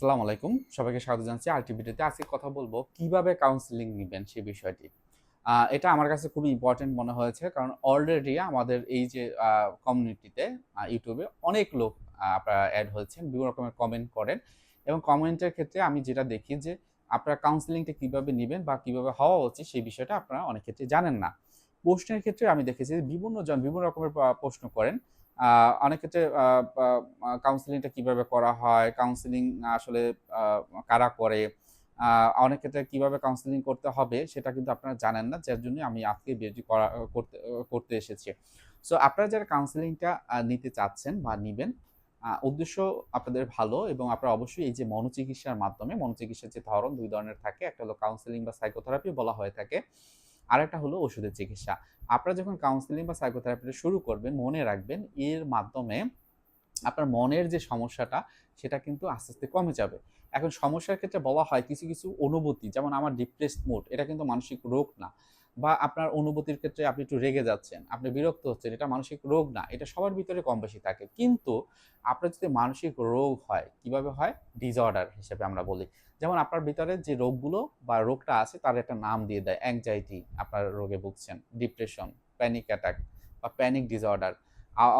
আসসালামু আলাইকুম। সবাইকে স্বাগত জানাচ্ছি আরটি ভিডিওতে। আজকে কথা বলব কীভাবে কাউন্সিলিং নেবেন সেই বিষয়টি। এটা আমার কাছে খুবই ইম্পর্টেন্ট মনে হয়েছে কারণ অলরেডি আমাদের এই যে কমিউনিটিতে ইউটিউবে অনেক লোক আপনারা অ্যাড হয়েছেন, বিভিন্ন রকমের কমেন্ট করেন এবং কমেন্টের ক্ষেত্রে আমি যেটা দেখি যে, আপনারা কাউন্সিলিংটা কীভাবে নেবেন বা কীভাবে হওয়া উচিত সেই বিষয়টা আপনারা অনেক ক্ষেত্রে জানেন না। প্রশ্নের ক্ষেত্রে আমি দেখেছি বিভিন্ন জন বিভিন্ন রকমের প্রশ্ন করেন অনেক ক্ষেত্রে কাউন্সিলিংটা কীভাবে করা হয় কাউন্সিলিং আসলে কারা করে অনেক ক্ষেত্রে কীভাবে কাউন্সিলিং করতে হবে সেটা কিন্তু আপনারা জানেন না, যার জন্য আমি আজকে ভিডিওটি করা, করতে করতে এসেছি। সো আপনারা যারা কাউন্সিলিংটা নিতে চাচ্ছেন বা নিবেন উদ্দেশ্য আপনাদের ভালো এবং আপনারা অবশ্যই এই যে মনোচিকিৎসার মাধ্যমে, মনোচিকিৎসার যে ধরন দুই ধরনের থাকে, একটা হলো কাউন্সিলিং বা সাইকোথেরাপি বলা হয়ে থাকে আরেকটা হলো ওষুধের চিকিৎসা। আপনারা যখন কাউন্সিলিং বা সাইকোথেরাপিটা শুরু করবেন, মনে রাখবেন এর মাধ্যমে আপনার মনের যে সমস্যাটা, সেটা কিন্তু আস্তে আস্তে কমে যাবে। এখন সমস্যার ক্ষেত্রে বলা হয় কিছু কিছু অনুভূতি, যেমন আমার ডিপ্রেসড মুড এটা কিন্তু মানসিক রোগ না। বা আপনার অনুভূতির ক্ষেত্রে আপনি একটু রেগে যাচ্ছেন, আপনি বিরক্ত হচ্ছেন, এটা মানসিক রোগ না, এটা সবার ভিতরে কম বেশি থাকে। কিন্তু আপনার যদি মানসিক রোগ হয়, কীভাবে হয়? ডিসঅর্ডার হিসেবে আমরা বলি। যেমন আপনার ভিতরে যে রোগগুলো বা রোগটা আছে, তার একটা নাম দিয়ে দেয় অ্যাংজাইটি আপনার রোগে ভুগছেন ডিপ্রেশন প্যানিক অ্যাটাক বা প্যানিক ডিসঅর্ডার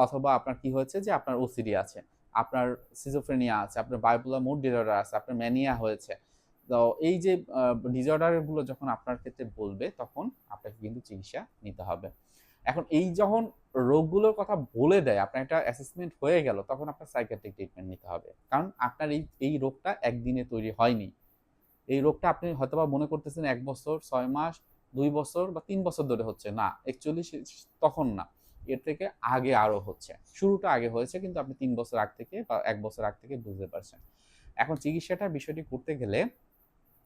অথবা আপনার কি হয়েছে যে আপনার ওসিডি আছে, আপনার সিজোফ্রেনিয়া আছে, আপনার বায়োপোলার মুড ডিসঅর্ডার আছে, আপনার ম্যানিয়া হয়েছে। তো এই যে ডিসঅর্ডারগুলো যখন আপনার ক্ষেত্রে বলবে, তখন আপনাকে কিন্তু চিকিৎসা নিতে হবে। এখন এই যখন রোগগুলোর কথা বলে দেয়, আপনার একটা অ্যাসেসমেন্ট হয়ে গেল, তখন আপনার সাইকিয়াট্রিক ট্রিটমেন্ট নিতে হবে। কারণ আপনার এই এই রোগটা একদিনে তৈরি হয়নি। এই রোগটা আপনি হয়তোবা মনে করতেছেন এক বছর, ছয় মাস, দুই বছর বা তিন বছর ধরে হচ্ছে। না অ্যাকচুয়ালি তখন না। এর থেকে আগে আরও হচ্ছে। শুরুটা আগে হয়েছে, কিন্তু আপনি তিন বছর আগ থেকে বা এক বছর আগ থেকে বুঝতে পারছেন। এখন চিকিৎসাটার বিষয়টি করতে গেলে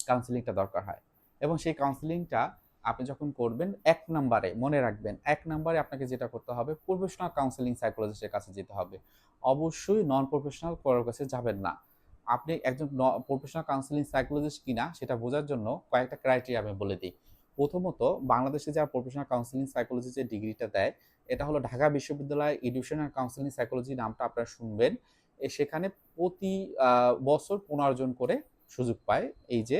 কাউন্সিলিংটা দরকার হয়। এবং সেই কাউন্সিলিংটা আপনি যখন করবেন, এক নম্বরে মনে রাখবেন, এক নম্বরে আপনাকে যেটা করতে হবে প্রফেশনাল কাউন্সিলিং সাইকোলজিস্টের কাছে যেতে হবে। অবশ্যই নন প্রফেশনাল করার কাছে যাবেন না। আপনি একজন প্রফেশনাল কাউন্সিলিং সাইকোলজিস্ট কিনা সেটা বোঝার জন্য কয়েকটা ক্রাইটেরিয়া আমি বলে দিই। প্রথমত, বাংলাদেশে যারা প্রফেশনাল কাউন্সিলিং সাইকোলজি যে ডিগ্রিটা দেয়, এটা হলো ঢাকা বিশ্ববিদ্যালয় এডুকেশন অ্যান্ড কাউন্সিলিং সাইকোলজি নামটা আপনারা শুনবেন। সেখানে প্রতি বছর পনেরো জন করে সুযোগ পায়। এই যে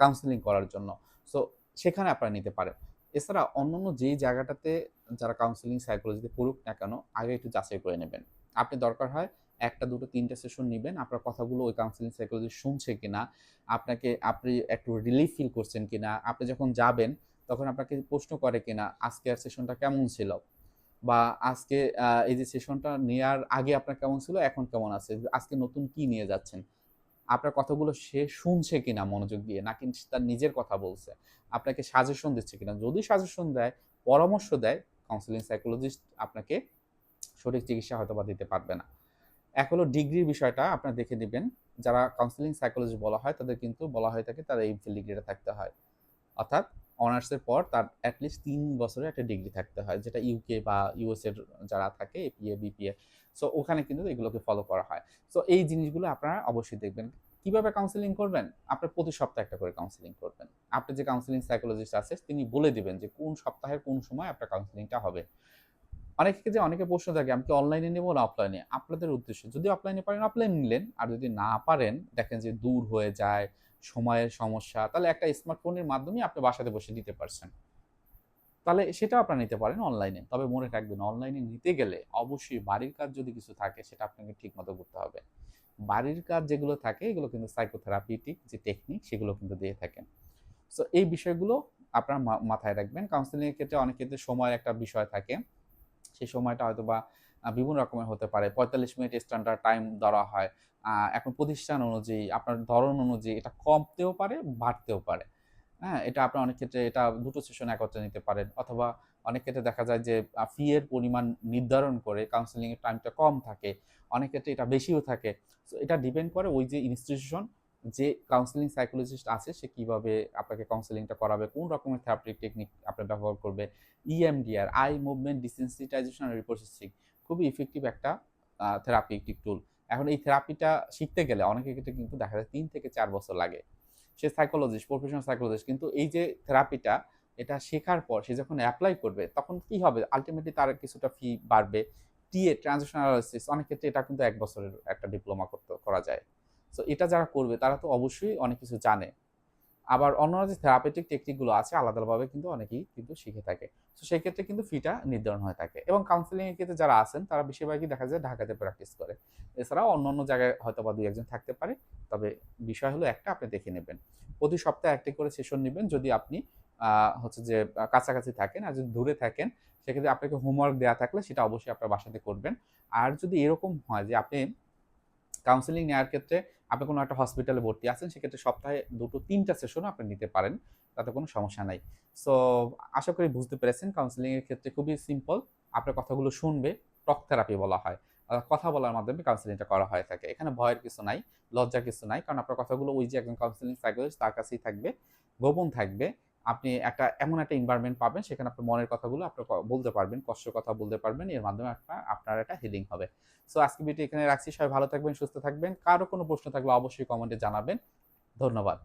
কাউন্সিলিং করার জন্য। সো সেখানে আপনারা নিতে পারেন। এছাড়া অন্যান্য যেই জায়গাটাতে যারা কাউন্সিলিং সাইকোলজিতে পড়ুক না কেন, আগে একটু যাচাই করে নেবেন। আপনি দরকার হয় একটা, দুটো, তিনটা সেশন নেবেন, আপনার কথাগুলো ওই কাউন্সিলিং সাইকোলজি শুনছে কিনা, আপনাকে, আপনি একটু রিলিফ ফিল করছেন কিনা, আপনি যখন যাবেন, তখন আপনাকে প্রশ্ন করে কিনা আর সেশনটা কেমন ছিল? বা আজকে এই যে সেশনটা নেওয়ার আগে আপনার কেমন ছিল, এখন কেমন আছে? আজকে নতুন কি নিয়ে যাচ্ছেন? আপনার কথাগুলো সে শুনছে কিনা মনোযোগ দিয়ে, নাকি তার নিজের কথা বলছে, আপনাকে সাজেশন দিচ্ছে কিনা? যদি সাজেশন দেয়, পরামর্শ দেয় কাউন্সিলিং সাইকোলজিস্ট আপনাকে সঠিক চিকিৎসা হয়তো বা দিতে পারবে না। এক হলো ডিগ্রির বিষয়টা আপনারা দেখে নেবেন। যারা কাউন্সিলিং সাইকোলজি বলা হয়, তাদের কিন্তু বলা হয়ে থাকে তারা এমফিল ডিগ্রিটা থাকতে হয়। অর্থাৎ অনার্সের পর তার অ্যাটলিস্ট তিন বছরে একটা ডিগ্রি থাকতে হয়, যেটা ইউকে বা ইউএস এর যারা থাকে এপিএ বিপিএ সো ওখানে কিন্তু এগুলোকে ফলো করা হয়। সো এই জিনিসগুলো আপনারা অবশ্যই দেখবেন। কীভাবে কাউন্সিলিং করবেন? আপনার প্রতি সপ্তাহে একটা করে কাউন্সিলিং করবেন। আপনি যে কাউন্সিলিং সাইকোলজিস্ট আছে, তিনি বলে দিবেন যে কোন সপ্তাহের কোন সময় আপনার কাউন্সিলিংটা হবে। অনেকে যে অনেকে প্রশ্ন থাকে, আমি কি অনলাইনে নেব না অফলাইনে আপনাদের উদ্দেশ্য, যদি অফলাইনে পারেন অফলাইন নিলেন। আর যদি না পারেন, দেখেন যে দূর হয়ে যায় সময়ের সমস্যা, তাহলে একটা স্মার্টফোনের মাধ্যমে আপনি বাসাতে বসে দিতে পারছেন। তাহলে সেটাও আপনারা নিতে পারেন অনলাইনে তবে মনে রাখবেন অনলাইনে নিতে গেলে অবশ্যই বাড়ির কাজ যদি কিছু থাকে, সেটা আপনাকে ঠিক মতো করতে হবে। বাড়ির কাজ যেগুলো থাকে, এগুলো কিন্তু সাইকোথেরাপিটিক যে টেকনিক সেগুলো কিন্তু দিয়ে থাকেন। সো এই বিষয়গুলো আপনারা মাথায় রাখবেন। কাউন্সিলিংয়ের ক্ষেত্রে অনেক ক্ষেত্রে সময়ের একটা বিষয় থাকে। সেই সময়টা হয়তো বা বিভিন্ন রকমের হতে পারে। পঁয়তাল্লিশ মিনিট স্ট্যান্ডার্ড টাইম ধরা হয়। এখন প্রতিষ্ঠান অনুযায়ী, আপনার ধরন অনুযায়ী এটা কমতেও পারে, বাড়তেও পারে। হ্যাঁ এটা আপনার অনেক ক্ষেত্রে এটা দুটো সেশন একত্রে নিতে পারেন। অথবা অনেক ক্ষেত্রে দেখা যায় যে ফি এর পরিমাণ নির্ধারণ করে কাউন্সিলিং এর টাইমটা কম থাকে। অনেক ক্ষেত্রে এটা বেশিও থাকে। সো এটা ডিপেন্ড করে ওই যে ইনস্টিটিউশন যে কাউন্সিলিং সাইকোলজিস্ট আছে, সে কীভাবে আপনাকে কাউন্সেলিংটা করাবে, কোন রকমের থেরাপিক টেকনিক আপনি ব্যবহার করবে। EMDR eye movement desensitization reprocessing খুবই ইফেক্টিভ একটা থেরাপিউটিক টুল এখন এই থেরাপিটা শিখতে গেলে অনেকের ক্ষেত্রে কিন্তু দেখা যায় তিন থেকে চার বছর লাগে। সে সাইকোলজিস্ট প্রফেশনাল সাইকোলজিস্ট কিন্তু এই যে থেরাপিটা এটা শেখার পর সে যখন অ্যাপ্লাই করবে, তখন কি হবে? আলটিমেটলি তার কিছুটা ফি বাড়বে। টিএ ট্রানজেকশন অ্যানালিসিস অনেক ক্ষেত্রে এটা কিন্তু এক বছরের একটা ডিপ্লোমা করতে, করা যায়। সো এটা যারা করবে, তারা তো অবশ্যই অনেক কিছু জানে। আবার অন্যান্য যে থেরাপিটিক টেকনিকগুলো আছে, আলাদাভাবে কিন্তু অনেকেই কিন্তু শিখে থাকে। তো সেই ক্ষেত্রে কিন্তু ফিটা নির্ধারণ হয়ে থাকে। এবং কাউন্সিলিং এর ক্ষেত্রে যারা আছেন, তারা বেশিরভাগই দেখা যায় ঢাকাতে প্র্যাকটিস করে। এছাড়াও অন্য অন্য জায়গায় হয়তো বা দুই একজন থাকতে পারে। তবে বিষয় হলো একটা, আপনি দেখে নেবেন। প্রতি সপ্তাহে একটি করে সেশন নেবেন। যদি আপনি হচ্ছে যে, কাছাকাছি থাকেন আর যদি দূরে থাকেন, সেক্ষেত্রে আপনাকে হোমওয়ার্ক দেওয়া থাকলে সেটা অবশ্যই আপনার বাসাতে করবেন। আর যদি এরকম হয় যে আপনি কাউন্সিলিং নেওয়ার ক্ষেত্রে আপনি কোনো একটা হসপিটালে ভর্তি আছেন, সেক্ষেত্রে সপ্তাহে দুটো, তিনটা সেশনও আপনি নিতে পারেন, তাতে কোনো সমস্যা নাই। সো আশা করি বুঝতে পেরেছেন কাউন্সেলিংয়ের ক্ষেত্রে খুবই সিম্পল আপনার কথাগুলো শুনবে টক থেরাপি বলা হয় কথা বলার মাধ্যমে কাউন্সেলিংটা করা হয়ে থাকে। এখানে ভয়ের কিছু নাই লজ্জার কিছু নাই, কারণ আপনার কথাগুলো ওই যে একজন কাউন্সিলিং সাইকোলজিস্ট তার কাছেই থাকবে, গোপন থাকবে আপনি একটা, এমন একটা এনভায়রনমেন্ট পাবেন সেখানে আপনার মনের কথাগুলো আপনি বলতে পারবেন কষ্ট কথা বলতে পারবেন, এর মাধ্যমে আপনার আপনার একটা হিলিং হবে। সো আজকে ভিডিও এখানে রাখছি। সবাই ভালো থাকবেন, সুস্থ থাকবেন। কারও কোনো প্রশ্ন থাকলে অবশ্যই কমেন্টে জানাবেন। ধন্যবাদ।